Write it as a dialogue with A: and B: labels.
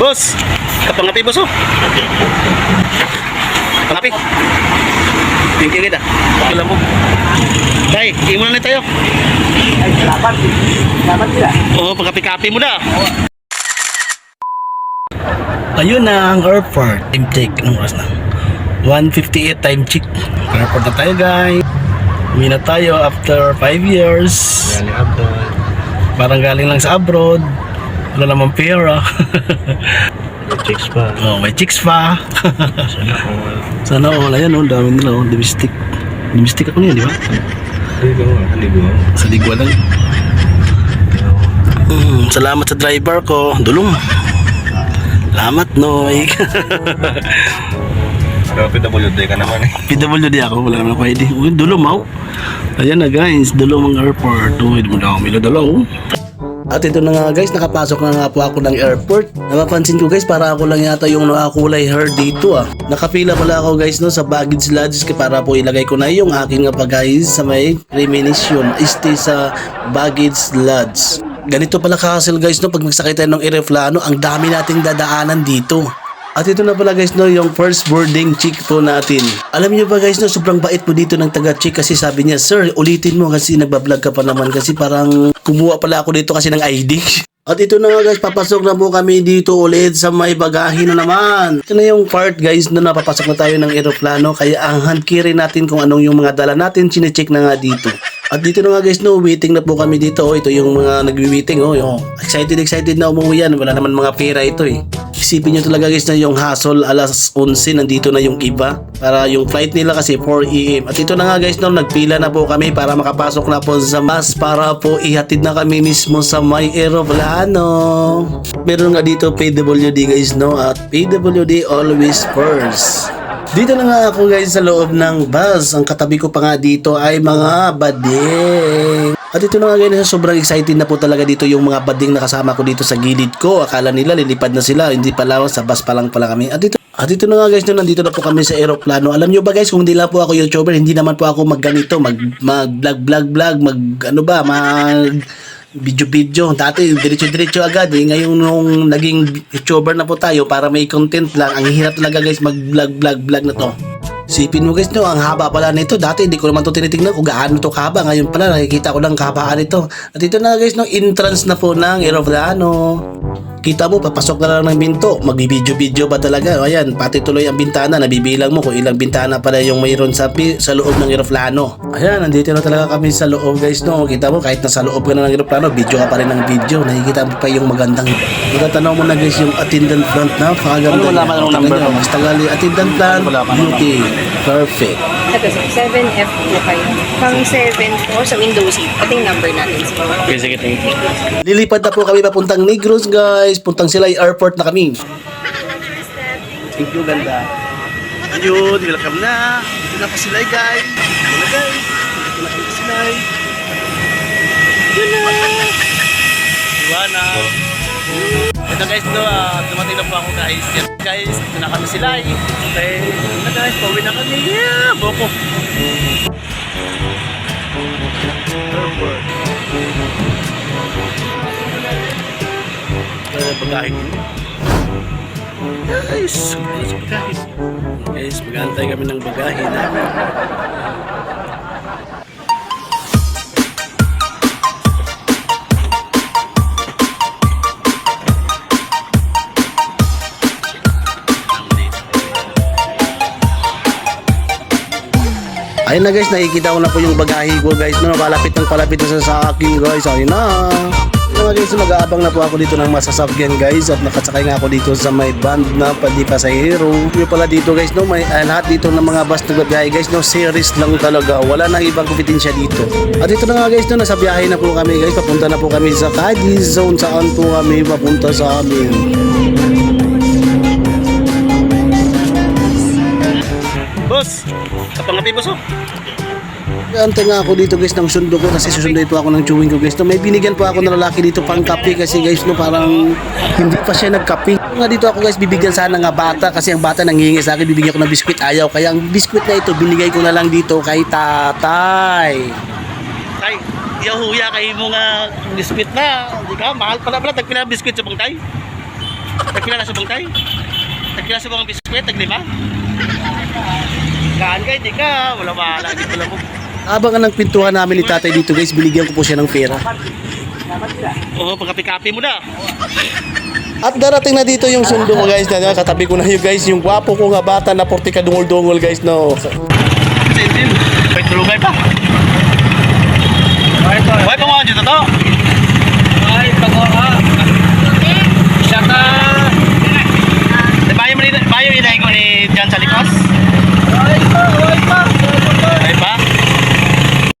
A: Boss, kapangapi boss oh. Pangapi. Thank you kita. Wala mo. Tay, imo na tayo.
B: Ay, salamat. Salamat sila.
A: Oo, pagkapi-kapi mo na. Ayun na ang airport. Time check. Anong oras na? 1.58 time check. Airport na tayo guys. Uwi na tayo after 5 years.
B: Galing abroad.
A: Parang galing lang sa abroad. Wala namang pera.
B: May chicks pa.
A: oh, may chicks pa.
B: Sana all.
A: Sana all. Ayan oh, dami nila oh. Domestic. Domestic ako niya, di ba?
B: Haligo. Haligo.
A: Sa ligwa lang. Mm, salamat sa driver ko. Dulong. Salamat, Noy.
B: Pero PWD ka naman eh.
A: PWD ako, wala naman ako ID. Uy, dulo mau. Ayan na guys, dulo mga airport. Uy, mo na ako mila dulo. At ito na nga guys, nakapasok na nga po ako ng airport. Napapansin ko guys, para ako lang yata yung nakakulay hair dito ah. Nakapila pala ako guys no sa baggage kaya para po ilagay ko na yung aking nga guys sa may premonition. Stay sa baggage lodge. Ganito pala ka-hassle guys no pag magsakay tayo ng aeroplano, ang dami nating dadaanan dito. At ito na pala guys no, yung first boarding chick po natin. Alam niyo ba guys no, sobrang bait po dito ng taga chick kasi sabi niya, Sir, ulitin mo kasi nagbablog ka pa naman kasi parang kumuha pala ako dito kasi ng ID. At ito na nga guys, papasok na po kami dito ulit sa may bagahe na naman. Ito na yung part guys na napapasok na tayo ng eroplano kaya ang handkiri natin kung anong yung mga dala natin, chinecheck na nga dito. At dito na nga guys, no, waiting na po kami dito. Oh, ito yung mga nagwi-waiting. Oh, yung excited, excited na umuwi yan. Wala naman mga pera ito eh. Isipin nyo talaga guys na yung hassle alas 11 nandito na yung iba. Para yung flight nila kasi 4 AM. At ito na nga guys, no, nagpila na po kami para makapasok na po sa mas para po ihatid na kami mismo sa may aeroplano. Meron nga dito PWD guys, no? At PWD always first. Dito na nga ako guys sa loob ng bus. Ang katabi ko pa nga dito ay mga bading. At ito na nga guys, sobrang excited na po talaga dito yung mga bading na kasama ko dito sa gilid ko. Akala nila lilipad na sila, hindi pala sa bus pa lang pala kami. At ito at ito na nga guys, no, nandito na po kami sa aeroplano. Alam nyo ba guys, kung hindi lang po ako YouTuber, hindi naman po ako magganito, mag, mag vlog vlog vlog, mag ano ba, mag video-video. Dati, diretso-diretso agad. Eh. Ngayon, nung naging YouTuber na po tayo para may content lang, ang hirap talaga guys mag-vlog-vlog-vlog na to. Sipin mo guys, no, ang haba pala nito. Dati, hindi ko naman to tinitingnan kung gaano to kahaba. Ngayon pala, nakikita ko lang kahabaan nito. At ito na guys, no, entrance na po ng aeroplano. Kita mo, papasok na lang ng binto. Magbibidyo-video ba talaga? O, Ayan, pati tuloy ang bintana. Nabibilang mo kung ilang bintana pala yung mayroon sa, sa loob ng aeroplano. Ayan, nandito na talaga kami sa loob guys. No? Kita mo, kahit nasa loob ka na ng aeroplano, video ka pa rin ng video. Nakikita mo pa yung magandang... Magtatanaw mo na guys yung attendant front na. Pakaganda.
C: Ano wala man ang number
A: nyo? Mas tagali. Attendant plan,
C: Wala pa naman.
A: beauty. Perfect.
D: Ito, 7F po kayo. Pang 7 po sa Windows 8. Ito yung number natin.
C: Okay, sige, thank you.
A: Lilipad na po kami papuntang Negros guys. Puntang Silay Airport na kami. Thank you, ganda. Ayun, welcome na. Ito na po Silay guys. Ito na guys. Ito na po Silay. Yun na. Iwana. Ito guys, no, ah, dumating na po ako guys. Yan, guys, ito na kami Silay. Okay, ito na guys, pauwi na kami. Yeah, boko. Airport. Ano pagkain? Guys, guys, pagkain. Guys, mag-aantay kami ng bagahe namin. Ayun na guys, nakikita ko na po yung bagahe ko guys. No, palapit ng palapit na sa akin guys. Ayun na. Ayun na guys, mag-aabang na po ako dito ng masasabyan guys. At nakasakay nga ako dito sa may band na padi pasahero. Yung pala dito guys, no, may ah, lahat dito ng mga bus na biyahe guys, no, series lang talaga. Wala nang ibang kompetensya dito. At ito na nga guys, no, nasa biyahe na po kami guys. Papunta na po kami sa Cadiz Zone. Saan po kami papunta sa amin. Boss, kapangapi boss oh. Ante nga ako dito guys ng sundo ko kasi susunduin po ako ng chewing ko guys. No, may binigyan po ako ng lalaki dito pang kape kasi guys no parang hindi pa siya nagkape. Nga dito ako guys bibigyan sana nga bata kasi ang bata nanghihingi sa akin bibigyan ko ng biskwit ayaw. Kaya ang biskwit na ito binigay ko na lang dito kay tatay. Tay, yahuya kay mo nga biskwit na. Hindi ka, mahal pala pala tagpila biskwit sa pang tay. Tagpila na sa bangkay? Tagpila sa bang biskwit, taglima? Kaan ka, hindi ka. Wala mahala, hindi pala mo. Habang ang pintuhan namin ni tatay dito guys, binigyan ko po siya ng pera. Oo, pagkapi-kapi mo na. At darating na dito yung sundo ko guys na katabi ko na yun guys yung gwapo ko nga bata na porti ka dungol-dungol guys no. Sendin. May tulungay pa. Why pa mo dito to?